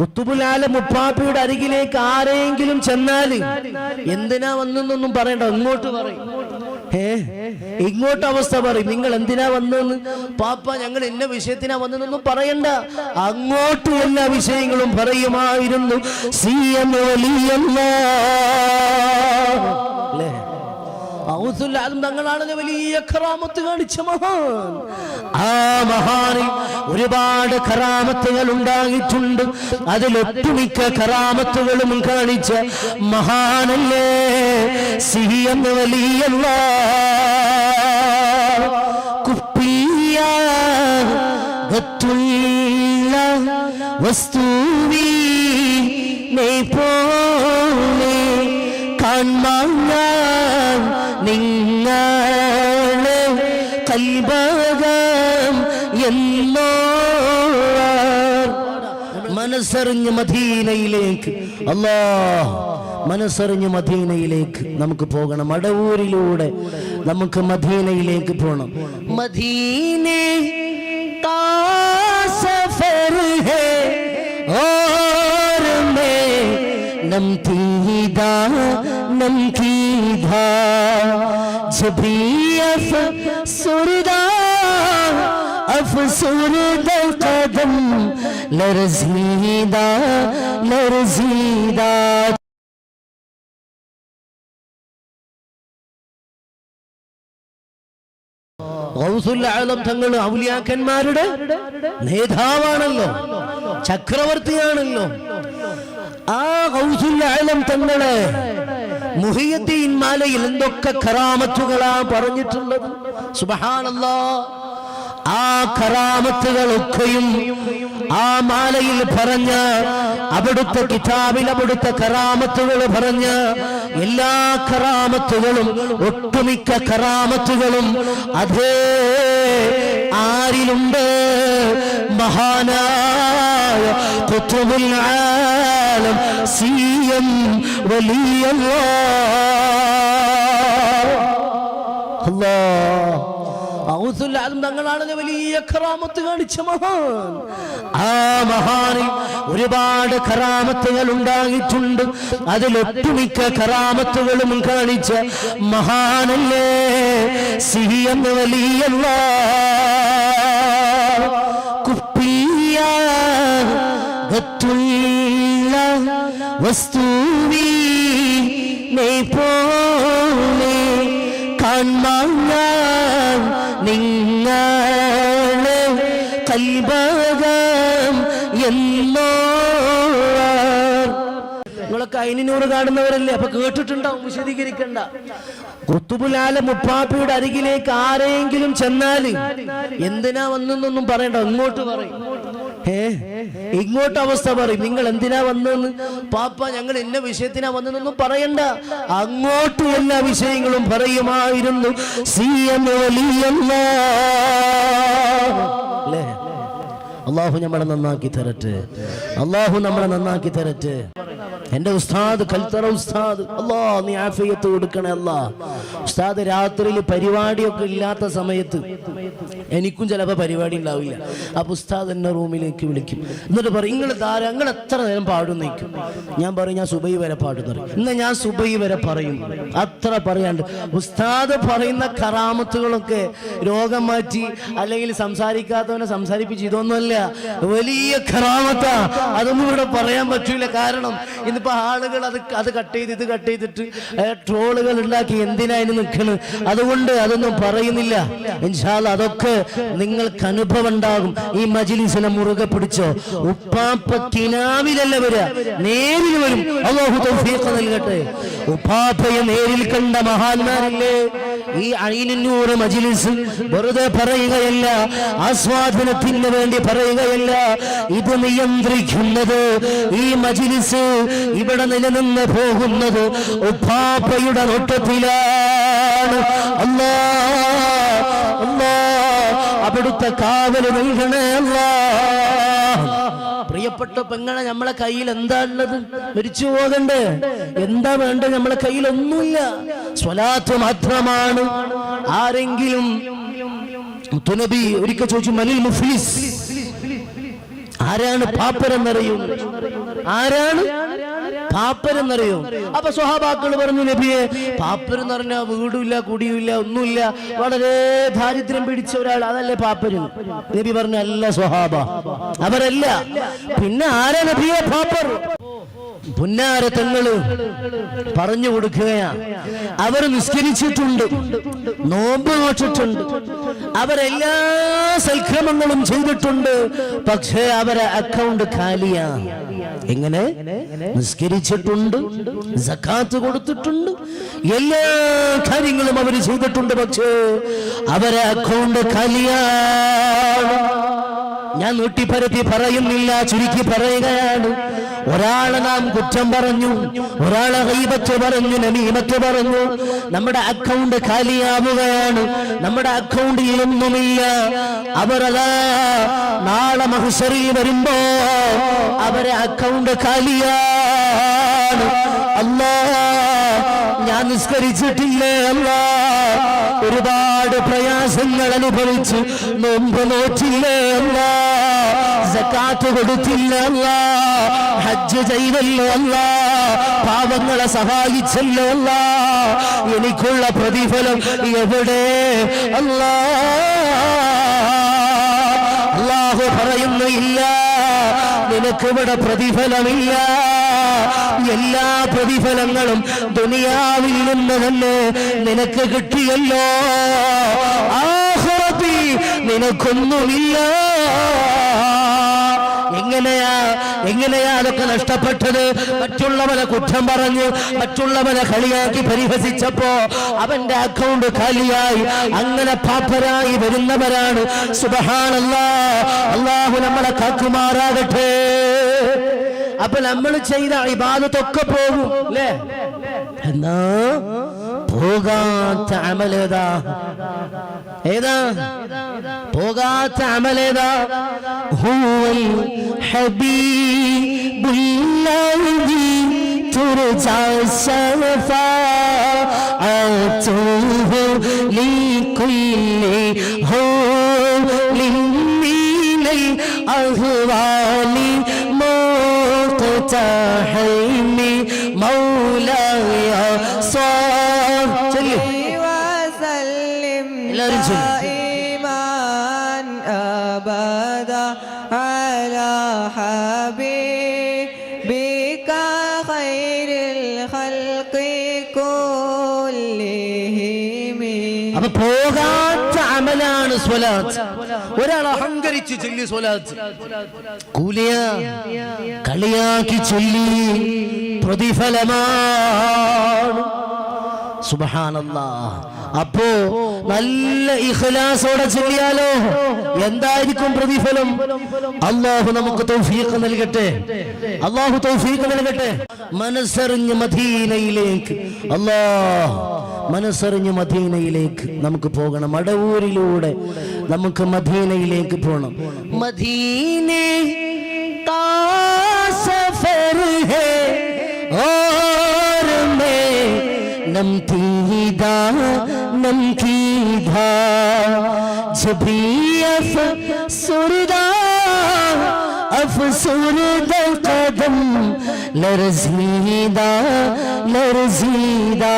കുത്തുബുലാല മുപ്പാപ്പിയുടെ അരികിലേക്ക് ആരെങ്കിലും ചെന്നാൽ എന്തിനാ വന്നെന്നൊന്നും പറയണ്ട ഇങ്ങോട്ട് പറയും. ഏ ഇങ്ങോട്ട് അവസ്ഥ പറയും. നിങ്ങൾ എന്തിനാ വന്നെന്ന്? പാപ്പ ഞങ്ങൾ എന്ന വിഷയത്തിനാ വന്നതെന്നൊന്നും പറയണ്ട. അങ്ങോട്ട് എല്ലാ വിഷയങ്ങളും പറയുമായിരുന്നു. സി എം അല്ലേ? ഔസുൽ ആദം തങ്ങളാണ് വലിയ കറാമത്ത് കാണിച്ച മഹാൻ. ആ മഹാനിൽ ഒരുപാട് കറാമത്തുകൾ ഉണ്ടായിട്ടുണ്ട്. അതിലൊട്ടുമിക്ക കറാമത്തുകളും കാണിച്ച മഹാനല്ലേ? സിഹി എന്ന് വലിയല്ല. കുപ്പിയ ഗത്തുള്ള കാൺമാൻ നിങ്ങളെ കൽബകം എന്നോ മനസ്സറിഞ്ഞ് മദീനയിലേക്ക്. അല്ലാ മനസ്സറിഞ്ഞ് മദീനയിലേക്ക് നമുക്ക് പോകണം. അടവൂരിലൂടെ നമുക്ക് മദീനയിലേക്ക് പോകണം മദീനെ കാ നം ഹേ और मैं नमकीदा नमकीदा जब भी अफसुरदा अफसुरद कदम लरजीदा लरजीदा ഗൗസുൽ തങ്ങൾ ഔലിയാക്കന്മാരുടെ നേതാവാണല്ലോ ചക്രവർത്തിയാണല്ലോ ആ ഗൗസുൽ ആലം തങ്ങള് മുഹിയദ്ദീൻ മാലയിൽ എന്തൊക്കെ കറാമത്തുകളാ പറഞ്ഞിട്ടുള്ളത്? സുബഹാനല്ലാ. ആ കറാമത്തുകളൊക്കെയും ആ മാലയിൽ പറഞ്ഞ അവിടുത്തെ കിതാബിൽ അവിടുത്തെ കറാമത്തുകൾ പറഞ്ഞ എല്ലാ കറാമത്തുകളും ഒട്ടുമിക്ക കറാമത്തുകളും അതേ ആരിലുണ്ട്? മഹാനായ കുത്തുബുൽ ആലം സി എം വലിയല്ലാ തങ്ങളാണ് വലിയ കറാമത്ത് കാണിച്ച മഹാൻ. ആ മഹാനിൽ ഒരുപാട് കറാമത്തുകൾ ഉണ്ടായിട്ടുണ്ട്. അതിലൊട്ടുമിക്ക കറാമത്തുകളും കാണിച്ച മഹാനല്ലേ? സിഹിയെന്ന് വലിയല്ല. കുപ്പിയ വസ്തുവീ നീ പോലെ എന്നോ നിങ്ങളൊക്കെ കാണുന്നവരല്ലേ അപ്പൊ വിശദീകരിക്കണ്ട. അരികിലേക്ക് എന്തിനാ വന്നെന്നൊന്നും പറയണ്ട ഇങ്ങോട്ട് പറയും. ഏ ഇങ്ങോട്ട് അവസ്ഥ പറയും. നിങ്ങൾ എന്തിനാ വന്നെന്ന് പാപ്പ ഞങ്ങൾ എന്ന വിഷയത്തിനാ വന്നതെന്നൊന്നും പറയണ്ട. അങ്ങോട്ട് എല്ലാ വിഷയങ്ങളും പറയുമായിരുന്നു. സി എം അള്ളാഹു നമ്മളെ നന്നാക്കി തരട്ടെ. അള്ളാഹു നമ്മളെ നന്നാക്കി തരട്ടെ. എന്റെ ഉസ്താദ് കൽത്തറ ഉസ്താദ് അല്ലാ നീ ആഫിയത്ത് കൊടുക്കണേ അല്ലാ. ഉസ്താദ് രാത്രിയിൽ പരിപാടിയൊക്കെ ഇല്ലാത്ത സമയത്ത് എനിക്കും ചിലപ്പോൾ പരിപാടി ഉണ്ടാവില്ല. അപ്പൊ ഉസ്താദ് എന്നെ റൂമിലേക്ക് വിളിക്കും. എന്നിട്ട് പറയും നിങ്ങൾ ധാരാ നിങ്ങൾ എത്ര നേരം പാടും? നിൽക്കും ഞാൻ പറയും ഞാൻ സുബൈ വരെ പാടും പറയും. ഇന്ന് ഞാൻ സുബൈ വരെ പറയും. അത്ര പറയാണ്ട്. ഉസ്താദ് പറയുന്ന കറാമത്തുകളൊക്കെ രോഗം മാറ്റി അല്ലെങ്കിൽ സംസാരിക്കാത്തവനെ സംസാരിപ്പിച്ച് ഇതൊന്നുമല്ല വലിയ കറാമത്താ. അതൊന്നും ഇവിടെ പറയാൻ പറ്റൂല. കാരണം ഇന്നിപ്പോ ആളുകൾ അത് അത് കട്ട് ചെയ്ത് ഇത് കട്ട് ചെയ്തിട്ട് ട്രോളുകൾ ഉണ്ടാക്കി എന്തിനാ അതിന് അതുകൊണ്ട് അതൊന്നും പറയുന്നില്ല. ഇൻഷാല്ല അതൊക്കെ നിങ്ങൾക്ക് അനുഭവം ഉണ്ടാകും. ഈ മജിലിസിനെ മുറുകെ പിടിച്ചോ. ഉപ്പാപ്പ കിനാവിലല്ല വരിക നേരിൽ വരും. അള്ളാഹു നൽകട്ടെ. ഉപ്പാപ്പയെ നേരിൽ കണ്ട മഹാന്മാരില്ലേ? ഈ അയിനൂറ് മജിലിസ് വെറുതെ പറയുകയല്ല ആസ്വാദനത്തിന് വേണ്ടി പറയുകയല്ല ഇത് നിയന്ത്രിക്കുന്നത് ഈ മജിലിസ് ഇവിടെ നിലനിന്ന് പോകുന്നത് ഉപ്പാപ്പയുടെ നോട്ടത്തിലാണ്. അല്ലാ അവിടുത്തെ കാവൽ നൽകണേ അല്ലാ. പ്രിയപ്പെട്ട പെങ്ങളെ നമ്മളെ കയ്യിൽ എന്താ ഉള്ളത്? മരിച്ചു പോകണ്ടേ? എന്താ വേണ്ടത്? നമ്മളെ കയ്യിൽ ഒന്നുമില്ല സ്വലാത്ത് മാത്രമാണ്. ആരെങ്കിലും തുനബി ഒരിക്കൽ ചോദിച്ചു മനിൽ മുഫ്ലിസ്? ആരാണ് പാപ്പരെന്നറിയും? ആരാണ്? പാപ്പരെന്നറിയും. അപ്പൊ സ്വഹാബാക്കൾ പറഞ്ഞു നബിയെ പാപ്പരെന്ന് പറഞ്ഞാൽ വീടുമില്ല കുടിയുമില്ല ഒന്നുമില്ല. വളരെ ദാരിദ്ര്യം പിടിച്ച ഒരാൾ അതല്ലേ പാപ്പര്? നബി പറഞ്ഞു അല്ല സ്വഹാബ അവരല്ല. പിന്നെ ആരാ നബിയെ പാപ്പർ? പുന്നാര തങ്ങൾ പറഞ്ഞു കൊടുക്കുകയാ. അവർ നിസ്കരിച്ചിട്ടുണ്ട്. നോമ്പ് നോച്ചിട്ടുണ്ട് അവരെല്ലാ സൽക്രമങ്ങളും ചെയ്തിട്ടുണ്ട്. പക്ഷേ അവരെ അക്കൗണ്ട് ഖാലിയാ. എങ്ങനെ? നിസ്കരിച്ചിട്ടുണ്ട് സക്കാത്ത് കൊടുത്തിട്ടുണ്ട്. എല്ലാ കാര്യങ്ങളും അവർ ചെയ്തിട്ടുണ്ട് പക്ഷേ അവരെ അക്കൗണ്ട് ഖാലിയാണ് ഞാൻ നൂട്ടിപ്പരത്തി പറയുന്നില്ല ചുരുക്കി പറയുകയാണ്. ഒരാളെ നാം കുറ്റം പറഞ്ഞു ഒരാളെ ഹൈബത്ത് പറഞ്ഞു നമീമത്ത് പറഞ്ഞു. നമ്മുടെ അക്കൗണ്ട് കാലിയാവുകയാണ് നമ്മുടെ അക്കൗണ്ടിൽ ഒന്നുമില്ല. അവരതാ നാളെ മഹുസറി വരുമ്പോ അവരെ അക്കൗണ്ട് കാലിയാണ് അല്ലാ ഞാൻ നിസ്കരിച്ചിട്ടില്ലേ അല്ല. ഒരുപാട് പ്രയാസങ്ങൾ അനുഭവിച്ച് നോമ്പ് നോറ്റില്ലേ അല്ല. സക്കാത്ത് കൊടുത്തില്ല അല്ല. ഹജ്ജ് ചെയ്തല്ലോ അല്ല. പാവങ്ങളെ സഹായിച്ചല്ലോ അല്ല. എനിക്കുള്ള പ്രതിഫലം എവിടെ? അല്ലാ. അള്ളാഹു പറയുന്നു ഇല്ല. നിനക്കിവിടെ പ്രതിഫലമില്ല. എല്ലാ പ്രതിഫലങ്ങളും ദുനിയാവിൽ നിന്ന് തന്നെ നിനക്ക് കിട്ടിയല്ലോ. ആഹുറത്തിൽ നിനക്കൊന്നുമില്ല. എങ്ങനെയാ അതൊക്കെ നഷ്ടപ്പെട്ടത്? മറ്റുള്ളവരെ കുറ്റം പറഞ്ഞു മറ്റുള്ളവനെ കളിയാക്കി പരിഹസിച്ചപ്പോ അവന്റെ അക്കൗണ്ട് കാലിയായി അങ്ങനെ പാപ്പരായി വരുന്നവരാണ്. സുബഹാണല്ലാ അള്ളാഹു നമ്മളെ കാക്കുമാറാകട്ടെ. അപ്പൊ നമ്മൾ ചെയ്ത ഇബാദത്തൊക്കെ പോകും അല്ലേ? എന്നാ? പോകാത്ത അമലേതാ ഏതാ പോകാത്ത അമലേതാ ഹൂവൽ ഹബീബുല്ലാഹി ترجع الشفاعته لكل هول من الأهوال مقتحم حبيبك خير الخلق كلهم അപ്പൊ പോകാത്ത അമലാണ് സ്വലാത്ത് ഒരാൾ അഹങ്കരിച്ച് ചൊല്ലി സ്വലാത്ത് കൂലിയ കളിയാക്കി ചൊല്ലി പ്രതിഫലമാണ് അപ്പോ നല്ല ഇഖ്ലാസോടെ ചൊല്ലിയാലോ? എന്തായിരിക്കും പ്രതിഫലം? അള്ളാഹു നമുക്ക് തൗഫീഖ് നൽകട്ടെ. അള്ളാഹു തൗഫീഖ് നൽകട്ടെ. മനസ്സറിഞ്ഞ് മദീനയിലേക്ക്. അള്ളാഹ് മനസ്സറിഞ്ഞ് മദീനയിലേക്ക് നമുക്ക് പോകണം. അടവൂരിലൂടെ നമുക്ക് മദീനയിലേക്ക് പോകണം മദീനേ കാ नमकीदा नमकीदा जब भी अफसुरदा अफसुरद कदम लरजीदा लरजीदा